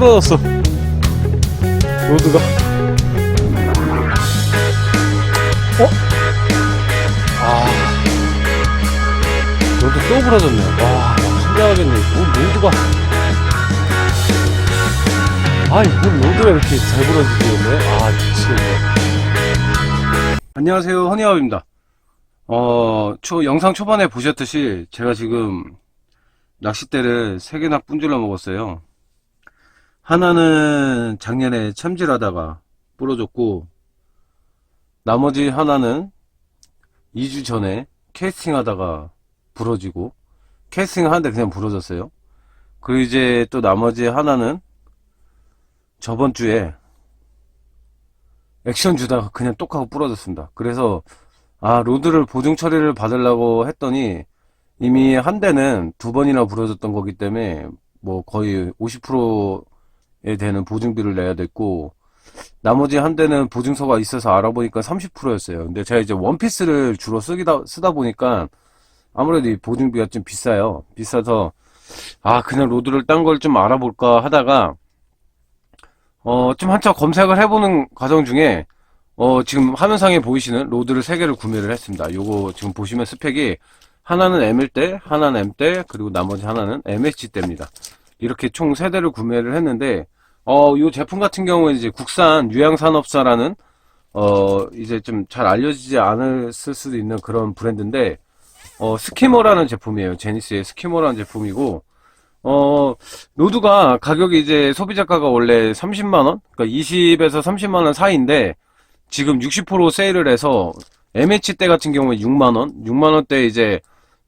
부러졌어. 로드가. 어? 아. 로드 또 부러졌네. 와, 신기하겠네. 뭐, 로드가. 아이, 뭐, 로드가 이렇게 잘 부러지겠네. 아, 미치겠네. 안녕하세요. 허니아입니다. 어, 초, 영상 초반에 보셨듯이 제가 지금 낚싯대를 세 개나 분질러 먹었어요. 하나는 작년에 참질하다가 부러졌고, 나머지 하나는 2주 전에 캐스팅 하다가 부러지고, 캐스팅 하는데 그냥 부러졌어요. 그리고 이제 또 나머지 하나는 저번 주에 액션 주다가 그냥 똑하고 부러졌습니다. 그래서 아 로드를 보증 처리를 받으려고 했더니 이미 한 대는 두 번이나 부러졌던 거기 때문에 뭐 거의 50% 에 되는 보증비를 내야 됐고 나머지 한 대는 보증서가 있어서 알아보니까 30%였어요. 근데 제가 이제 원피스를 주로 쓰다 쓰다 보니까 아무래도 이 보증비가 좀 비싸요. 비싸서 아 그냥 로드를 딴 걸 좀 알아볼까 하다가 어, 좀 한참 검색을 해보는 과정 중에, 어, 지금 화면상에 보이시는 로드를 3개를 구매를 했습니다. 요거 지금 보시면 스펙이 하나는 M일대, 하나는 M대, 그리고 나머지 하나는 MSG대입니다. 이렇게 총 3대를 구매를 했는데, 어, 요 제품 같은 경우에 이제 국산 유양산업사라는, 어, 이제 좀 잘 알려지지 않을 수도 있는 그런 브랜드인데, 어, 스키머라는 제품이에요. 제니스의 스키머라는 제품이고, 어, 로드가 가격이 이제 소비자가가 원래 30만원? 그러니까 20에서 30만원 사이인데, 지금 60% 세일을 해서, MH 대 같은 경우에 6만원? 6만원대 이제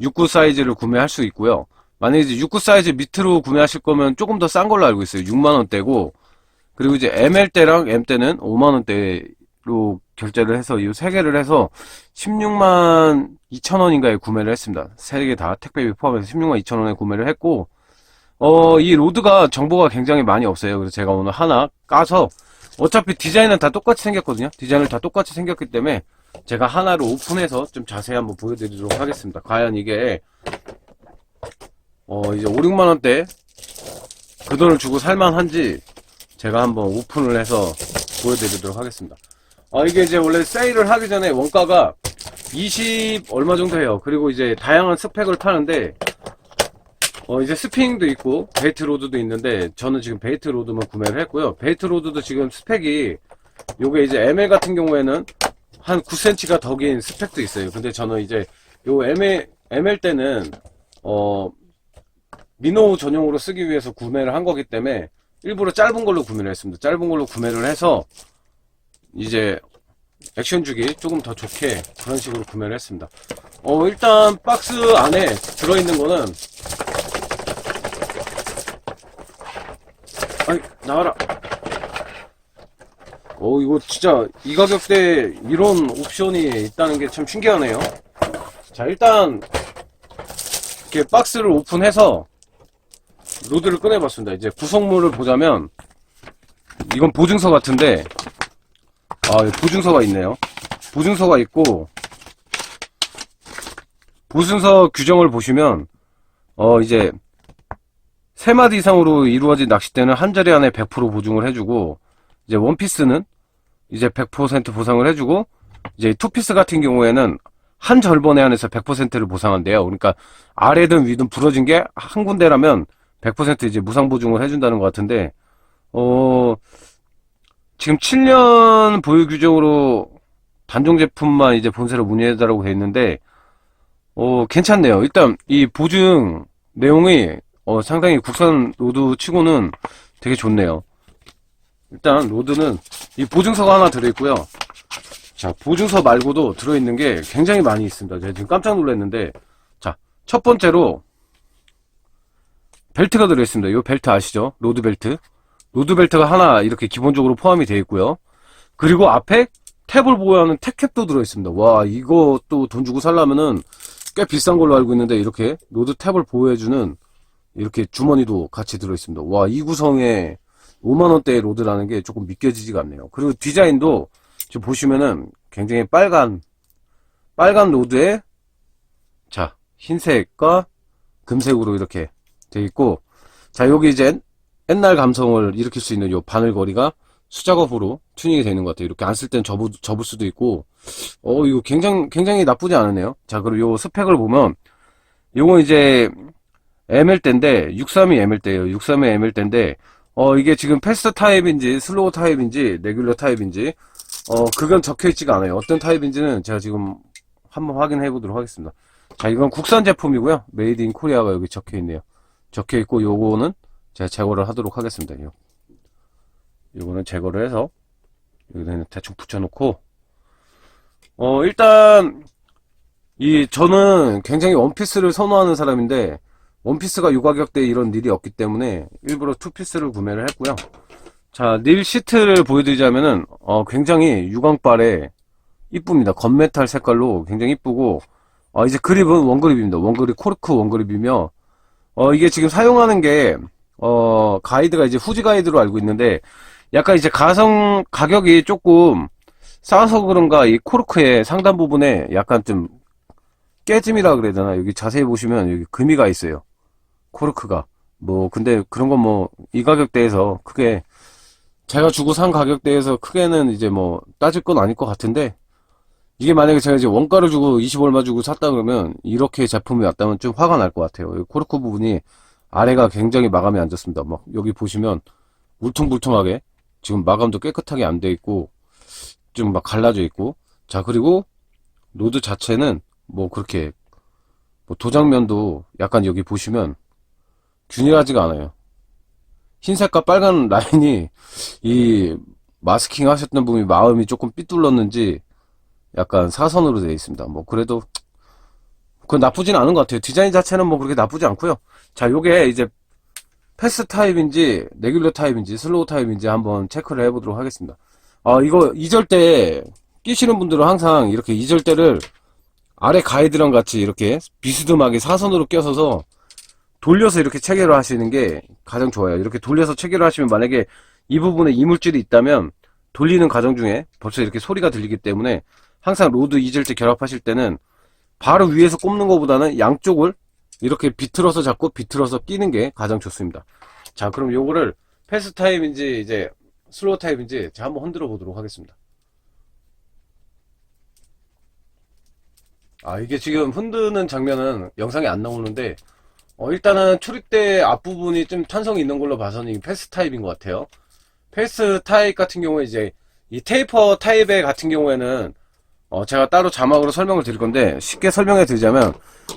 69 사이즈를 구매할 수 있고요. 만약에 이제 69 사이즈 밑으로 구매하실 거면 조금 더 싼 걸로 알고 있어요. 6만원대고, 그리고 이제 ML 대랑 M 대는 5만원대로 결제를 해서 이 세 개를 해서 16만 2천원인가에 구매를 했습니다. 세 개 다 택배비 포함해서 16만 2천원에 구매를 했고, 어, 이 로드가 정보가 굉장히 많이 없어요. 그래서 제가 오늘 하나 까서 어차피 디자인은 다 똑같이 생겼거든요. 디자인은 다 똑같이 생겼기 때문에 제가 하나를 오픈해서 좀 자세히 한번 보여드리도록 하겠습니다. 과연 이게 어, 이제 5, 6만 원대 그 돈을 주고 살만한지 제가 한번 오픈을 해서 보여드리도록 하겠습니다. 아, 이게 이제 원래 세일을 하기 전에 원가가 20 얼마 정도 해요. 그리고 이제 다양한 스펙을 타는데 어, 이제 스핑도 있고, 베이트 로드도 있는데, 저는 지금 베이트 로드만 구매를 했고요. 베이트 로드도 지금 스펙이, 요게 이제 ML 같은 경우에는 한 9cm가 더 긴 스펙도 있어요. 근데 저는 이제, 요 ML, ML 때는, 어, 미노 전용으로 쓰기 위해서 구매를 한 거기 때문에, 일부러 짧은 걸로 구매를 했습니다. 짧은 걸로 구매를 해서, 이제, 액션 주기 조금 더 좋게 그런 식으로 구매를 했습니다. 어, 일단 박스 안에 들어있는 거는 아이 나와라 어 이거 진짜 이 가격대에 이런 옵션이 있다는 게 참 신기하네요 자 일단 이렇게 박스를 오픈해서 로드를 꺼내봤습니다 이제 구성물을 보자면 이건 보증서 같은데 아 보증서가 있네요 보증서가 있고 보증서 규정을 보시면 어 이제 세 마디 이상으로 이루어진 낚싯대는 한 자리 안에 100% 보증을 해주고 이제 원피스는 이제 100% 보상을 해주고 이제 투피스 같은 경우에는 한 절번에 한해서 100%를 보상한대요. 그러니까 아래든 위든 부러진 게 한 군데라면 100% 이제 무상 보증을 해준다는 것 같은데 어 지금 7년 보유 규정으로 단종 제품만 이제 본사로 문의해달라고 돼 있는데 어 괜찮네요. 일단 이 보증 내용이 어, 상당히 국산 로드 치고는 되게 좋네요. 일단 로드는 이 보증서가 하나 들어있고요. 자, 보증서 말고도 들어있는 게 굉장히 많이 있습니다. 제가 지금 깜짝 놀랐는데, 자, 첫 번째로 벨트가 들어있습니다. 이 벨트 아시죠? 로드 벨트. 로드 벨트가 하나 이렇게 기본적으로 포함이 되어 있고요. 그리고 앞에 탭을 보호하는 탭캡도 들어있습니다. 와, 또돈 주고 살려면은 꽤 비싼 걸로 알고 있는데 이렇게 로드 탭을 보호해주는 이렇게 주머니도 같이 들어있습니다. 와, 이 구성에 5만원대의 로드라는 게 조금 믿겨지지가 않네요. 그리고 디자인도 지금 보시면은 굉장히 빨간, 빨간 로드에, 자, 흰색과 금색으로 이렇게 돼 있고, 자, 여기 이제 옛날 감성을 일으킬 수 있는 요 바늘거리가 수작업으로 튜닝이 되는 것 같아요. 이렇게 안 쓸 땐 접을, 접을 수도 있고, 어, 이거 굉장히, 굉장히 나쁘지 않으네요. 자, 그리고 요 스펙을 보면, 요거 이제 ML대인데, 632 ML대예요. 632 ML대인데, 어, 이게 지금 패스트 타입인지, 슬로우 타입인지, 레귤러 타입인지, 어, 그건 적혀 있지가 않아요. 어떤 타입인지는 제가 지금 한번 확인해 보도록 하겠습니다. 자, 이건 국산 제품이고요. 메이드 인 코리아가 여기 적혀 있네요. 적혀 있고, 요거는 제가 제거를 하도록 하겠습니다. 요. 요거는 제거를 해서, 여기는 대충 붙여놓고, 어, 일단, 이, 저는 굉장히 원피스를 선호하는 사람인데, 원피스가 요 가격대에 이런 닐이 없기 때문에, 일부러 투피스를 구매를 했고요. 자, 닐 시트를 보여드리자면은, 어, 굉장히 유광발에 이쁩니다. 건메탈 색깔로 굉장히 이쁘고, 어, 이제 그립은 원그립입니다. 원그립, 코르크 원그립이며, 어, 이게 지금 사용하는 게, 어, 가이드가 이제 후지 가이드로 알고 있는데, 약간 이제 가성, 가격이 조금 싸서 그런가, 이 코르크의 상단 부분에 약간 좀 깨짐이라 그래야 되나? 여기 자세히 보시면 여기 금이가 있어요. 코르크가. 뭐, 근데 그런 건 뭐, 이 가격대에서 크게, 제가 주고 산 가격대에서 크게는 이제 뭐, 따질 건 아닐 것 같은데, 이게 만약에 제가 이제 원가를 주고 20 얼마 주고 샀다 그러면, 이렇게 제품이 왔다면 좀 화가 날 것 같아요. 이 코르크 부분이 아래가 굉장히 마감이 안 좋습니다. 막, 여기 보시면, 울퉁불퉁하게, 지금 마감도 깨끗하게 안 돼 있고, 좀 막 갈라져 있고, 자, 그리고, 로드 자체는 뭐 그렇게, 뭐 도장면도 약간 여기 보시면, 균일하지가 않아요. 흰색과 빨간 라인이 이 마스킹 하셨던 분이 마음이 조금 삐뚤렀는지 약간 사선으로 되어 있습니다. 뭐 그래도 그건 나쁘진 않은 것 같아요. 디자인 자체는 뭐 그렇게 나쁘지 않고요. 자, 요게 이제 패스 타입인지 레귤러 타입인지 슬로우 타입인지 한번 체크를 해보도록 하겠습니다. 아, 이거 이절대 끼시는 분들은 항상 이렇게 이절대를 아래 가이드랑 같이 이렇게 비스듬하게 사선으로 껴서서 돌려서 이렇게 체결을 하시는 게 가장 좋아요. 이렇게 돌려서 체결을 하시면 만약에 이 부분에 이물질이 있다면 돌리는 과정 중에 벌써 이렇게 소리가 들리기 때문에 항상 로드 이질제 결합하실 때는 바로 위에서 꼽는 것보다는 양쪽을 이렇게 비틀어서 잡고 비틀어서 끼는 게 가장 좋습니다. 자, 그럼 요거를 패스 타입인지 이제 슬로우 타입인지 제가 한번 흔들어 보도록 하겠습니다. 아, 이게 지금 흔드는 장면은 영상에 안 나오는데 어, 일단은 초립대 앞부분이 좀 탄성이 있는 걸로 봐서는 이 패스 타입인 것 같아요. 패스 타입 같은 경우에 이제 이 테이퍼 타입의 같은 경우에는 어, 제가 따로 자막으로 설명을 드릴 건데 쉽게 설명해 드리자면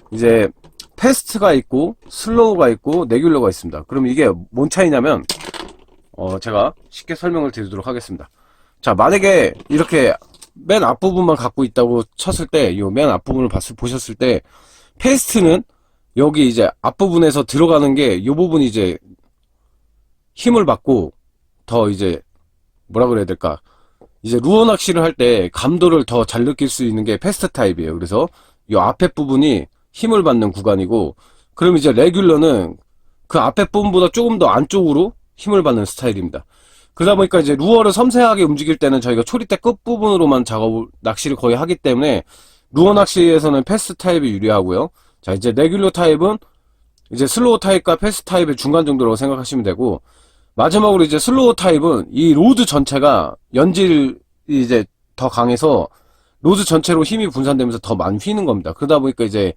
이제 패스트가 있고 슬로우가 있고 레귤러가 있습니다. 그럼 이게 뭔 차이냐면 어, 제가 쉽게 설명을 드리도록 하겠습니다. 자, 만약에 이렇게 맨 앞부분만 갖고 있다고 쳤을 때, 이 맨 앞부분을 봤을, 보셨을 때, 페이스트는 여기 이제 앞부분에서 들어가는 게 이 부분이 이제 힘을 받고 더 이제 뭐라 그래야 될까 이제 루어 낚시를 할 때 감도를 더 잘 느낄 수 있는 게 패스트 타입이에요. 그래서 이 앞에 부분이 힘을 받는 구간이고 그럼 이제 레귤러는 그 앞에 부분보다 조금 더 안쪽으로 힘을 받는 스타일입니다. 그러다 보니까 이제 루어를 섬세하게 움직일 때는 저희가 초리대 끝부분으로만 작업을 낚시를 거의 하기 때문에 루어 낚시에서는 패스 타입이 유리하고요. 자, 이제 레귤러 타입은 이제 슬로우 타입과 패스 타입의 중간 정도라고 생각하시면 되고, 마지막으로 이제 슬로우 타입은 이 로드 전체가 연질이 이제 더 강해서 로드 전체로 힘이 분산되면서 더 많이 휘는 겁니다. 그러다 보니까 이제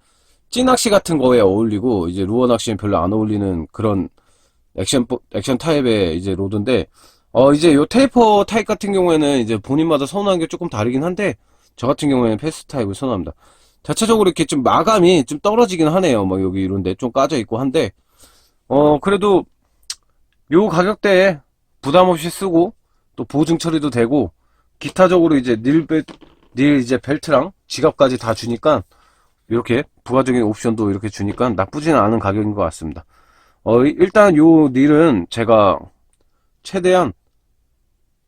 찌낚시 같은 거에 어울리고 이제 루어 낚시엔 별로 안 어울리는 그런 액션 액션 타입의 이제 로드인데 어 이제 요 테이퍼 타입 같은 경우에는 이제 본인마다 선호하는 게 조금 다르긴 한데 저 같은 경우에는 패스 타입을 선호합니다. 자체적으로 이렇게 좀 마감이 좀 떨어지긴 하네요. 뭐 여기 이런데 좀 까져 있고 한데 어 그래도 요 가격대에 부담 없이 쓰고 또 보증 처리도 되고 기타적으로 이제 닐 벨 닐 이제 벨트랑 지갑까지 다 주니까 이렇게 부가적인 옵션도 이렇게 주니까 나쁘지는 않은 가격인 것 같습니다. 어 일단 요 닐은 제가 최대한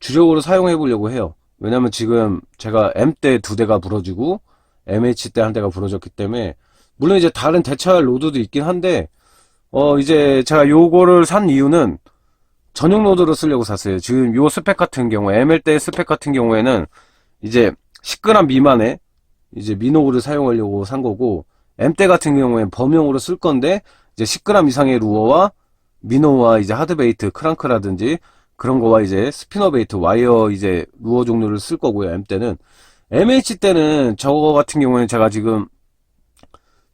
주력으로 사용해 보려고 해요. 왜냐면 지금 제가 M 때두 대가 부러지고 MH 때한 대가 부러졌기 때문에 물론 이제 다른 대체할 로드도 있긴 한데 어 이제 제가 요거를 산 이유는 전용 로드로 쓰려고 샀어요. 지금 요 스펙 같은 경우 ML 때 스펙 같은 경우에는 이제 10g 미만의 이제 미노를 사용하려고 산 거고 M 때 같은 경우에는 범용으로 쓸 건데 이제 10g 이상의 루어와 미노와 이제 하드베이트, 크랑크라든지 그런 거와 이제 스피너 베이트, 와이어 이제 루어 종류를 쓸 거고요. M 때는 MH 때는 저거 같은 경우에는 제가 지금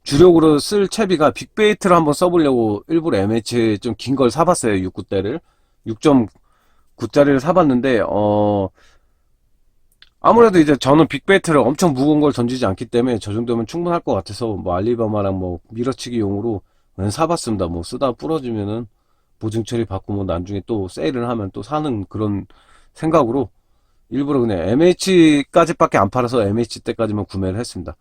주력으로 쓸 채비가 빅베이트를 한번 써보려고 일부러 MH 좀 긴 걸 사봤어요. 6구대를 6.9짜리를 사봤는데 어 아무래도 이제 저는 빅베이트를 엄청 무거운 걸 던지지 않기 때문에 저 정도면 충분할 것 같아서 뭐 알리바마랑 뭐 밀어치기용으로 사봤습니다. 뭐 쓰다 부러지면은 보증 처리 받고 뭐 나중에 또 세일을 하면 또 사는 그런 생각으로 일부러 그냥 MH까지밖에 안 팔아서 MH 때까지만 구매를 했습니다.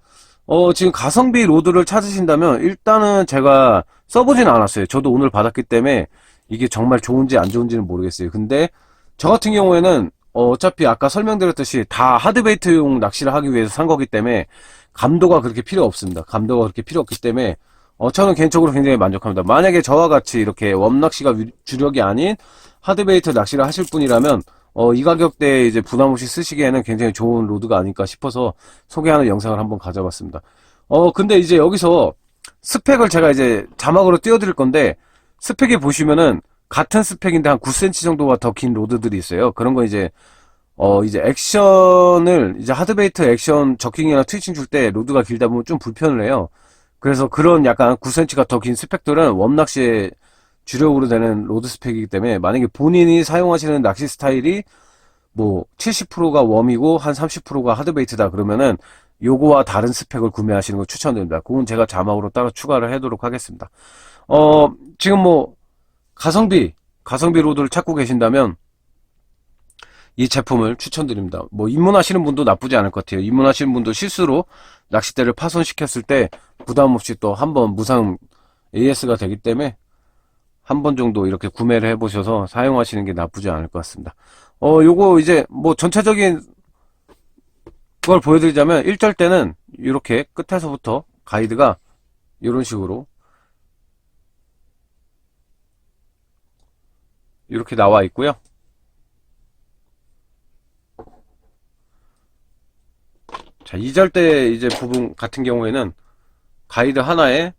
어, 지금 가성비 로드를 찾으신다면 일단은 제가 써보진 않았어요. 저도 오늘 받았기 때문에 이게 정말 좋은지 안 좋은지는 모르겠어요. 근데 저 같은 경우에는 어, 어차피 아까 설명드렸듯이 다 하드베이트용 낚시를 하기 위해서 산 거기 때문에 감도가 그렇게 필요 없습니다. 감도가 그렇게 필요 없기 때문에 어, 저는 개인적으로 굉장히 만족합니다. 만약에 저와 같이 이렇게 웜낚시가 위- 주력이 아닌 하드베이트 낚시를 하실 분이라면 어, 이 가격대에 이제 부담 없이 쓰시기에는 굉장히 좋은 로드가 아닐까 싶어서 소개하는 영상을 한번 가져봤습니다. 어, 근데 이제 여기서 스펙을 제가 이제 자막으로 띄워드릴 건데 스펙에 보시면은 같은 스펙인데 한 9cm 정도가 더 긴 로드들이 있어요. 그런 거 이제 어 이제 액션을 이제 하드베이트 액션 저킹이나 트위칭 줄 때 로드가 길다 보면 좀 불편을 해요. 그래서 그런 약간 9cm가 더 긴 스펙들은 웜낚시에 주력으로 되는 로드 스펙이기 때문에 만약에 본인이 사용하시는 낚시 스타일이 뭐 70%가 웜이고 한 30%가 하드베이트다 그러면은 요거와 다른 스펙을 구매하시는 걸 추천드립니다. 그건 제가 자막으로 따로 추가를 해도록 하겠습니다. 어 지금 뭐 가성비 가성비 로드를 찾고 계신다면 이 제품을 추천드립니다. 뭐 입문하시는 분도 나쁘지 않을 것 같아요. 입문하시는 분도 실수로 낚싯대를 파손시켰을 때 부담 없이 또 한 번 무상 AS가 되기 때문에 한 번 정도 이렇게 구매를 해보셔서 사용하시는 게 나쁘지 않을 것 같습니다. 어, 요거 이제 뭐 전체적인 걸 보여드리자면 1절 때는 이렇게 끝에서부터 가이드가 이런 식으로 이렇게 나와 있고요. 자, 2절 때 이제 부분 같은 경우에는 가이드 하나에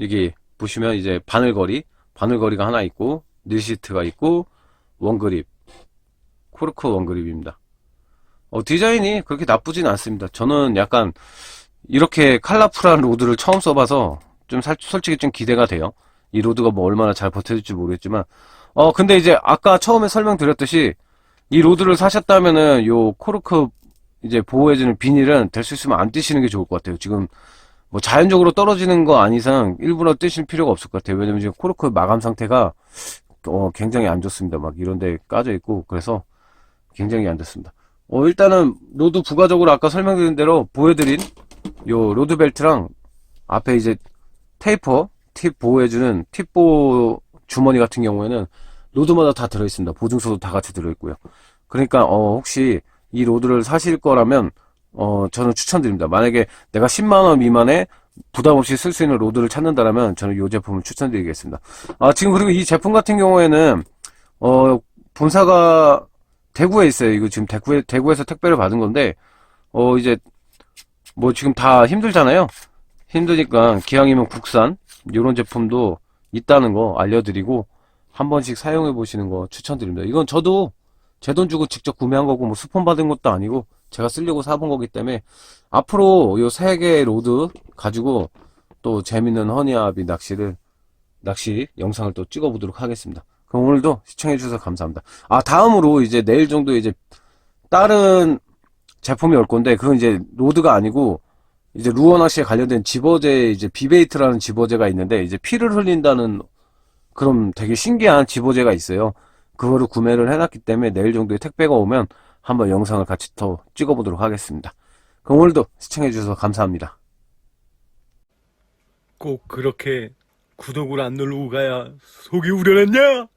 여기 보시면 이제 바늘거리, 바늘거리가 하나 있고 닐시트가 있고 원그립, 코르크 원그립입니다. 어, 디자인이 그렇게 나쁘진 않습니다. 저는 약간 이렇게 컬러풀한 로드를 처음 써봐서 좀 살- 솔직히 좀 기대가 돼요. 이 로드가 뭐 얼마나 잘 버텨줄지 모르겠지만 어 근데 이제 아까 처음에 설명드렸듯이 이 로드를 사셨다면은 요 코르크 이제 보호해주는 비닐은 될 수 있으면 안 띄시는 게 좋을 것 같아요. 지금 뭐 자연적으로 떨어지는 거 아닌 이상 일부러 띄실 필요가 없을 것 같아요. 왜냐면 지금 코르크 마감 상태가 어 굉장히 안 좋습니다. 막 이런 데 까져 있고 그래서 굉장히 안 좋습니다. 어 일단은 로드 부가적으로 아까 설명드린 대로 보여드린 요 로드 벨트랑 앞에 이제 테이퍼 팁 보호해주는 팁보 주머니 같은 경우에는 로드마다 다 들어있습니다. 보증서도 다 같이 들어있고요. 그러니까 어 혹시 이 로드를 사실 거라면 어 저는 추천드립니다. 만약에 내가 10만 원 미만에 부담 없이 쓸 수 있는 로드를 찾는다라면 저는 이 제품을 추천드리겠습니다. 아 지금 그리고 이 제품 같은 경우에는 어 본사가 대구에 있어요. 이거 지금 대구에 대구에서 택배를 받은 건데 어 이제 뭐 지금 다 힘들잖아요. 힘드니까 기왕이면 국산 이런 제품도 있다는 거 알려드리고 한 번씩 사용해 보시는 거 추천드립니다. 이건 저도 제 돈 주고 직접 구매한 거고 뭐 스폰 받은 것도 아니고 제가 쓰려고 사본 거기 때문에 앞으로 요 세 개의 로드 가지고 또 재밌는 허니아비 낚시를 낚시 영상을 또 찍어 보도록 하겠습니다. 그럼 오늘도 시청해 주셔서 감사합니다. 아 다음으로 이제 내일 정도 이제 다른 제품이 올 건데 그건 이제 로드가 아니고 이제 루어 낚시에 관련된 집어제 이제 비베이트라는 집어제가 있는데 이제 피를 흘린다는 그런 되게 신기한 집어제가 있어요. 그거를 구매를 해놨기 때문에 내일 정도에 택배가 오면 한번 영상을 같이 더 찍어보도록 하겠습니다. 그럼 오늘도 시청해주셔서 감사합니다. 꼭 그렇게 구독을 안 누르고 가야 속이 우려냈냐?